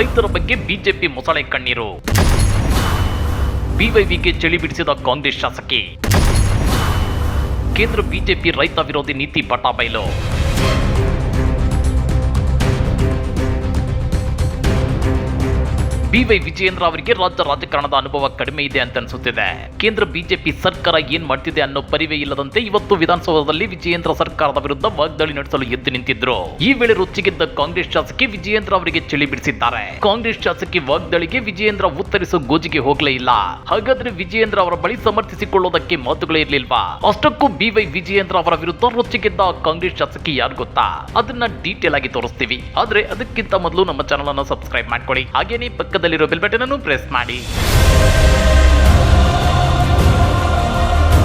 ರೈತರ ಬಗ್ಗೆ ಬಿಜೆಪಿ ಮೊಸಳೆ ಕಣ್ಣೀರು. ಬಿವೈವಿಗೆ ಚಳಿ ಬಿಡಿಸಿದ ಕಾಂಗ್ರೆಸ್ ಶಾಸಕಿ. ಕೇಂದ್ರ ಬಿಜೆಪಿ ರೈತ ವಿರೋಧಿ ನೀತಿ ಬಟಾಬೈಲು ಬಿವೈ ವಿಜಯೇಂದ್ರ ಅವರಿಗೆ ರಾಜ್ಯ ರಾಜಕಾರಣದ ಅನುಭವ ಕಡಿಮೆ ಇದೆ ಅಂತ ಅನ್ಸುತ್ತಿದೆ. ಕೇಂದ್ರ ಬಿಜೆಪಿ ಸರ್ಕಾರ ಏನ್ ಮಾಡ್ತಿದೆ ಅನ್ನೋ ಪರಿವೇ ಇಲ್ಲದಂತೆ ಇವತ್ತು ವಿಧಾನಸೌಧದಲ್ಲಿ ವಿಜಯೇಂದ್ರ ಸರ್ಕಾರದ ವಿರುದ್ಧ ವಾಗ್ದಾಳಿ ನಡೆಸಲು ಎದ್ದು ನಿಂತಿದ್ರು. ಈ ವೇಳೆ ರುಚಿಗೆದ್ದ ಕಾಂಗ್ರೆಸ್ ಶಾಸಕಿ ವಿಜಯೇಂದ್ರ ಅವರಿಗೆ ಚಳಿ ಬಿಡಿಸಿದ್ದಾರೆ. ಕಾಂಗ್ರೆಸ್ ಶಾಸಕಿ ವಾಗ್ದಾಳಿಗೆ ವಿಜಯೇಂದ್ರ ಉತ್ತರಿಸೋ ಗೋಜಿಗೆ ಹೋಗ್ಲೇ ಇಲ್ಲ. ಹಾಗಾದ್ರೆ ವಿಜಯೇಂದ್ರ ಅವರ ಬಳಿ ಸಮರ್ಥಿಸಿಕೊಳ್ಳೋದಕ್ಕೆ ಮಾತುಗಳೇ ಇರ್ಲಿಲ್ವಾ? ಅಷ್ಟಕ್ಕೂ ಬಿವೈ ವಿಜಯೇಂದ್ರ ಅವರ ವಿರುದ್ಧ ರೊಚ್ಚಿಗೆದ್ದ ಕಾಂಗ್ರೆಸ್ ಶಾಸಕಿ ಯಾರು ಗೊತ್ತಾ? ಅದನ್ನ ಡೀಟೇಲ್ ಆಗಿ ತೋರಿಸ್ತೀವಿ. ಆದ್ರೆ ಅದಕ್ಕಿಂತ ಮೊದಲು ನಮ್ಮ ಚಾನಲ್ ಅನ್ನು ಸಬ್ಸ್ಕ್ರೈಬ್ ಮಾಡ್ಕೊಳ್ಳಿ. ಹಾಗೇನೇ ಪಕ್ಕದಲ್ಲಿರೋ ಬೆಲ್ ಬಟನ್ ಅನ್ನು ಪ್ರೆಸ್ ಮಾಡಿ.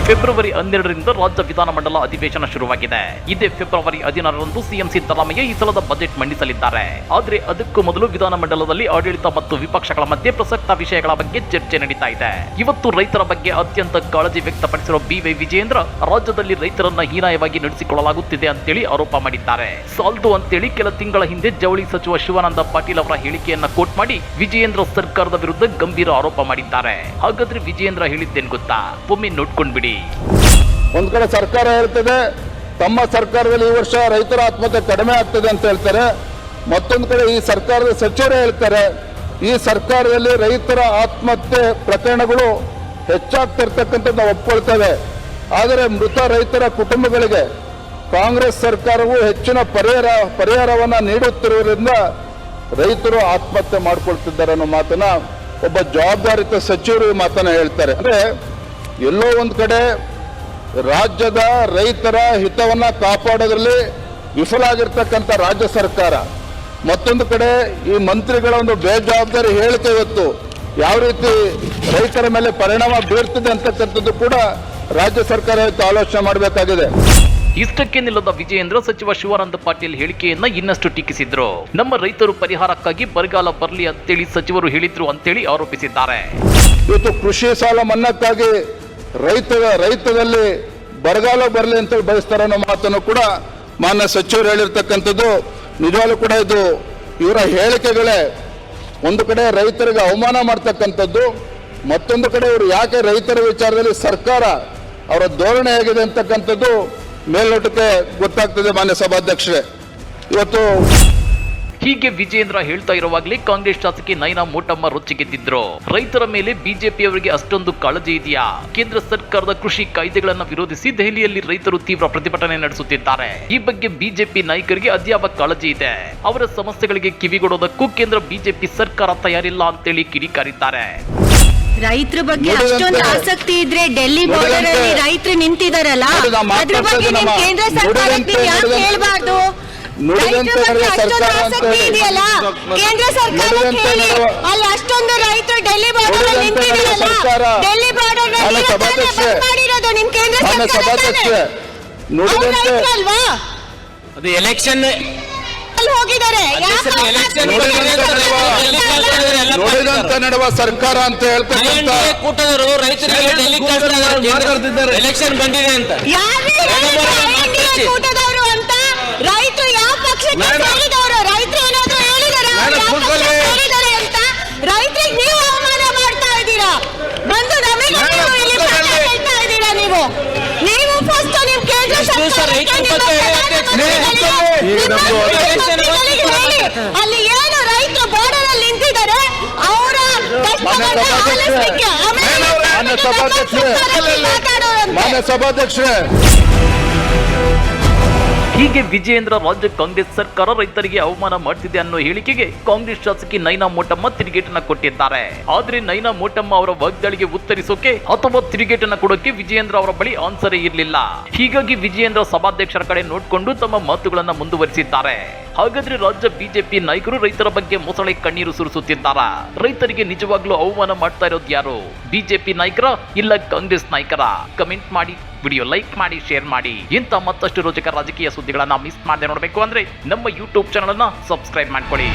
ಫೆಬ್ರವರಿ ಹನ್ನೆರಡರಿಂದ ರಾಜ್ಯ ವಿಧಾನಮಂಡಲ ಅಧಿವೇಶನ ಶುರುವಾಗಿದೆ. ಇದೇ ಫೆಬ್ರವರಿ ಹದಿನಾರರಂದು ಸಿಎಂ ಸಿದ್ದರಾಮಯ್ಯ ಈ ಸಲದ ಬಜೆಟ್ ಮಂಡಿಸಲಿದ್ದಾರೆ. ಆದ್ರೆ ಅದಕ್ಕೂ ಮೊದಲು ವಿಧಾನಮಂಡಲದಲ್ಲಿ ಆಡಳಿತ ಮತ್ತು ವಿಪಕ್ಷಗಳ ಮಧ್ಯೆ ಪ್ರಸಕ್ತ ವಿಷಯಗಳ ಬಗ್ಗೆ ಚರ್ಚೆ ನಡೀತಾ ಇದೆ. ಇವತ್ತು ರೈತರ ಬಗ್ಗೆ ಅತ್ಯಂತ ಕಾಳಜಿ ವ್ಯಕ್ತಪಡಿಸಿರುವ ಬಿವೈ ವಿಜಯೇಂದ್ರ, ರಾಜ್ಯದಲ್ಲಿ ರೈತರನ್ನ ಹೀನಾಯವಾಗಿ ನಡೆಸಿಕೊಳ್ಳಲಾಗುತ್ತಿದೆ ಅಂತೇಳಿ ಆರೋಪ ಮಾಡಿದ್ದಾರೆ. ಸಾಲ್ದು ಅಂತೇಳಿ ಕೆಲ ತಿಂಗಳ ಹಿಂದೆ ಜವಳಿ ಸಚಿವ ಶಿವಾನಂದ ಪಾಟೀಲ್ ಅವರ ಹೇಳಿಕೆಯನ್ನ ಕೋಟ್ ಮಾಡಿ ವಿಜಯೇಂದ್ರ ಸರ್ಕಾರದ ವಿರುದ್ಧ ಗಂಭೀರ ಆರೋಪ ಮಾಡಿದ್ದಾರೆ. ಹಾಗಾದ್ರೆ ವಿಜಯೇಂದ್ರ ಹೇಳಿದ್ದೇನ್ ಗೊತ್ತಾ? ಒಮ್ಮೆ ನೋಡ್ಕೊಂಡ್ಬಿಡಿ. ಒಂದ್ ಕಡೆ ಸರ್ಕಾರ ಹೇಳ್ತದೆ, ತಮ್ಮ ಸರ್ಕಾರದಲ್ಲಿ ಈ ವರ್ಷ ರೈತರ ಆತ್ಮಹತ್ಯೆ ಕಡಿಮೆ ಆಗ್ತದೆ ಅಂತ ಹೇಳ್ತಾರೆ. ಮತ್ತೊಂದು ಕಡೆ ಈ ಸರ್ಕಾರದ ಸಚಿವರು ಹೇಳ್ತಾರೆ, ಈ ಸರ್ಕಾರದಲ್ಲಿ ರೈತರ ಆತ್ಮಹತ್ಯೆ ಪ್ರಕರಣಗಳು ಹೆಚ್ಚಾಗ್ತಿರ್ತಕ್ಕಂಥದ್ದು ನಾವು ಒಪ್ಕೊಳ್ತೇವೆ. ಆದರೆ ಮೃತ ರೈತರ ಕುಟುಂಬಗಳಿಗೆ ಕಾಂಗ್ರೆಸ್ ಸರ್ಕಾರವು ಹೆಚ್ಚಿನ ಪರಿಹಾರ, ಪರಿಹಾರವನ್ನು ನೀಡುತ್ತಿರುವುದರಿಂದ ರೈತರು ಆತ್ಮಹತ್ಯೆ ಮಾಡ್ಕೊಳ್ತಿದ್ದಾರೆ ಅನ್ನೋ ಮಾತನ್ನ ಒಬ್ಬ ಜವಾಬ್ದಾರಿತ ಸಚಿವರು ಈ ಮಾತನ್ನ ಹೇಳ್ತಾರೆ. ಅಂದ್ರೆ ಎಲ್ಲೋ ಒಂದು ಕಡೆ ರಾಜ್ಯದ ರೈತರ ಹಿತವನ್ನ ಕಾಪಾಡೋದ್ರಲ್ಲಿ ವಿಫಲ ಆಗಿರ್ತಕ್ಕಂಥ ರಾಜ್ಯ ಸರ್ಕಾರ. ಮತ್ತೊಂದು ಕಡೆ ಈ ಮಂತ್ರಿಗಳ ಒಂದು ಬೇಜವಾಬ್ದಾರಿ ಹೇಳಿಕೆ ಇವತ್ತು. ಯಾವ ರೀತಿ ರೈತರ ಮೇಲೆ ಪರಿಣಾಮ ಬೀರ್ತಿದೆ ಅಂತಕ್ಕಂಥದ್ದು ಕೂಡ ರಾಜ್ಯ ಸರ್ಕಾರ ಇವತ್ತು ಆಲೋಚನೆ ಮಾಡಬೇಕಾಗಿದೆ. ಇಷ್ಟಕ್ಕೆ ನಿಲ್ಲದ ವಿಜಯೇಂದ್ರ ಸಚಿವ ಶಿವಾನಂದ ಪಾಟೀಲ್ ಹೇಳಿಕೆಯನ್ನ ಇನ್ನಷ್ಟು ಟೀಕಿಸಿದ್ರು. ನಮ್ಮ ರೈತರು ಪರಿಹಾರಕ್ಕಾಗಿ ಬರಗಾಲ ಬರಲಿ ಅಂತೇಳಿ ಸಚಿವರು ಹೇಳಿದ್ರು ಅಂತೇಳಿ ಆರೋಪಿಸಿದ್ದಾರೆ. ಇವತ್ತು ಕೃಷಿ ಸಾಲ ಮನ್ನಾಕ್ಕಾಗಿ ರೈತ ರೈತದಲ್ಲಿ ಬರಗಾಲ ಬರಲಿ ಅಂತ ಬಯಸ್ತಾರೆ ಅನ್ನೋ ಮಾತನ್ನು ಕೂಡ ಮಾನ್ಯ ಸಚಿವರು ಹೇಳಿರ್ತಕ್ಕಂಥದ್ದು. ನಿಜವಾಗ್ಲೂ ಕೂಡ ಇದು ಇವರ ಹೇಳಿಕೆಗಳೇ ಒಂದು ಕಡೆ ರೈತರಿಗೆ ಅವಮಾನ ಮಾಡ್ತಕ್ಕಂಥದ್ದು, ಮತ್ತೊಂದು ಕಡೆ ಇವರು ಯಾಕೆ ರೈತರ ವಿಚಾರದಲ್ಲಿ ಸರ್ಕಾರ ಅವರ ಧೋರಣೆ ಆಗಿದೆ ಅಂತಕ್ಕಂಥದ್ದು ಮೇಲ್ನೋಟಕ್ಕೆ ಗೊತ್ತಾಗ್ತದೆ ಮಾನ್ಯ ಸಭಾಧ್ಯಕ್ಷರೇ. ಇವತ್ತು ಹೀಗೆ ವಿಜಯೇಂದ್ರ ಹೇಳ್ತಾ ಇರುವಾಗಲೇ ಕಾಂಗ್ರೆಸ್ ಶಾಸಕಿ ನೈನಾ ಮೋಟಮ್ಮ ರೊಚ್ಚಿಗೆದ್ದಿದ್ರು. ರೈತರ ಮೇಲೆ ಬಿಜೆಪಿಯವರಿಗೆ ಅಷ್ಟೊಂದು ಕಾಳಜಿ ಇದೆಯಾ? ಕೇಂದ್ರ ಸರ್ಕಾರದ ಕೃಷಿ ಕಾಯ್ದೆಗಳನ್ನ ವಿರೋಧಿಸಿ ದೆಹಲಿಯಲ್ಲಿ ರೈತರು ತೀವ್ರ ಪ್ರತಿಭಟನೆ ನಡೆಸುತ್ತಿದ್ದಾರೆ. ಈ ಬಗ್ಗೆ ಬಿಜೆಪಿ ನಾಯಕರಿಗೆ ಅದ್ಯಾವ ಕಾಳಜಿ ಇದೆ? ಅವರ ಸಮಸ್ಯೆಗಳಿಗೆ ಕಿವಿಗೊಡೋದಕ್ಕೂ ಕೇಂದ್ರ ಬಿಜೆಪಿ ಸರ್ಕಾರ ತಯಾರಿಲ್ಲ ಅಂತೇಳಿ ಕಿಡಿಕಾರಿದ್ದಾರೆ. ರೈತರ ಬಗ್ಗೆ ಅಷ್ಟೊಂದು ಆಸಕ್ತಿ ಇದ್ರೆ ಡೆಲ್ಲಿ ಬಾರ್ಡರ್ ಅಲ್ಲಿ ರೈತರು ನಿಂತಿದಾರಲ್ಲ? ಅದ್ರ ಬಗ್ಗೆ ಕೇಂದ್ರ ಸರ್ಕಾರಕ್ಕೆ ನುಡಿದಂತೆ- ಅಷ್ಟೊಂದು ಸರ್ಕಾರ ಅಂತ ಹೇಳ್ತಾರೆ ಹೇಳಿ. ಇದೆಯಲ್ಲ? ಕೇಂದ್ರ ನುಡಿದಂತೆ ಹೇಳಿ ಅಲ್ಲಿ ಅಷ್ಟೊಂದು ರೈತರು ಡೆಲ್ಲಿ ಬಾರ್ಡರ್ ಅಲ್ಲಿ ನುಡಿದಂತೆ ನಡೆಯುವ ನಿಂತಿದಾರಲ್ಲ ಸರ್ಕಾರ. ಡೆಲ್ಲಿ ಬಾರ್ಡರ್ ಮಾನ್ಯ ಸಭಾಧ್ಯಕ್ಷೆ. ಮಾಡಿರೋದು ನಿಮ್ ಕೇಂದ್ರ ಮಾನ್ಯ ಸರ್ಕಾರ ಸಭಾಧ್ಯಕ್ಷರೇ ಅವ್ರು ನುಡಿದಂತೆ ರೈತರಲ್ವಾ? ಅದು ಎಲೆಕ್ಷನ್ ಅಲ್ಲಿ ಹೋಗಿದ್ದಾರೆ. ಯಾಕೆ ಅವ್ರ ಎಲೆಕ್ಷನ್ ಮಾತನ್ನ ನುಡಿದಂತೆ ನಡೆಯುವ ಸರ್ಕಾರ ಅಂತ ಹೇಳ್ತಕ್ಕಂಥ ಕೂಟದರು ರೈತರಿಗೆ ಡೆಲ್ಲಿ ಕಳಿಸ್ತಿದ್ದಾರೆ ಎಲೆಕ್ಷನ್ ಬಂದಿದೆ ಅಂತ. ಯಾರು ಹೇಳಿದ್ರು INDA ಕೂಟದವರು ಅಂತ ರೈತರು ಯಾವ ಪಕ್ಷಕ್ಕೆ ಸೇರಿದವರು ರೈತರು ಏನಾದ್ರು ಹೇಳಿದಾರ ಮೇಡಮ್, ಕೂತ್ಕೊಳ್ಳಿ. ಹೇಳಿದ್ದಾರೆ ಅಂತ ರೈತರಿಗೆ ನೀವು ಅವಮಾನ ಮಾಡ್ತಾ ಇದ್ದೀರಾ? ಬಂದು ನಮಗೆ ನೀವು ಹೇಳ್ತಾ ಇದ್ದೀರಾ ನೀವು? ನೀವು ಫಸ್ಟ್ ಕೇಂದ್ರ ಹೇಳಿ ಅಲ್ಲಿ ಏನು ರೈತರು ಬಾರ್ಡರ್ ಅಲ್ಲಿ ನಿಂತಿದ್ದಾರೆ ಅವರ. ಮಾನ್ಯ ಸಭಾಧ್ಯಕ್ಷರೇ. ಹೀಗೆ ವಿಜಯೇಂದ್ರ ರಾಜ್ಯ ಕಾಂಗ್ರೆಸ್ ಸರ್ಕಾರ ರೈತರಿಗೆ ಅವಮಾನ ಮಾಡ್ತಿದೆ ಅನ್ನೋ ಹೇಳಿಕೆಗೆ ಕಾಂಗ್ರೆಸ್ ಶಾಸಕಿ ನೈನಾ ಮೋಟಮ್ಮ ತಿರುಗೇಟನ್ನ ಕೊಟ್ಟಿದ್ದಾರೆ. ಆದ್ರೆ ನೈನಾ ಮೋಟಮ್ಮ ಅವರ ವಾಗ್ದಾಳಿಗೆ ಉತ್ತರಿಸೋಕೆ ಅಥವಾ ತಿರುಗೇಟನ್ನ ಕೊಡೋಕೆ ವಿಜಯೇಂದ್ರ ಅವರ ಬಳಿ ಆನ್ಸರೇ ಇರಲಿಲ್ಲ. ಹೀಗಾಗಿ ವಿಜಯೇಂದ್ರ ಸಭಾಧ್ಯಕ್ಷರ ಕಡೆ ನೋಡಿಕೊಂಡು ತಮ್ಮ ಮಾತುಗಳನ್ನ ಮುಂದುವರಿಸಿದ್ದಾರೆ. ಹಾಗಾದ್ರೆ ರಾಜ್ಯ ಬಿಜೆಪಿ ನಾಯಕರು ರೈತರ ಬಗ್ಗೆ ಮೊಸಳೆ ಕಣ್ಣೀರು ಸುರಿಸುತ್ತಿದ್ದಾರ? ರೈತರಿಗೆ ನಿಜವಾಗ್ಲೂ ಅವಮಾನ ಮಾಡ್ತಾ ಇರೋದು ಯಾರು? ಬಿಜೆಪಿ ನಾಯಕರ ಇಲ್ಲ ಕಾಂಗ್ರೆಸ್ ನಾಯಕರ? ಕಮೆಂಟ್ ಮಾಡಿ, ವಿಡಿಯೋ ಲೈಕ್ ಮಾಡಿ, ಶೇರ್ ಮಾಡಿ. ಇಂಥ ಮತ್ತಷ್ಟು ರೋಚಕ ರಾಜಕೀಯ ಸುದ್ದಿಗಳನ್ನ ಮಿಸ್ ಮಾಡದೆ ನೋಡಬೇಕು ಅಂದ್ರೆ ನಮ್ಮ ಯೂಟ್ಯೂಬ್ ಚಾನಲ್ ಅನ್ನ ಸಬ್ಸ್ಕ್ರೈಬ್ ಮಾಡ್ಕೊಳ್ಳಿ.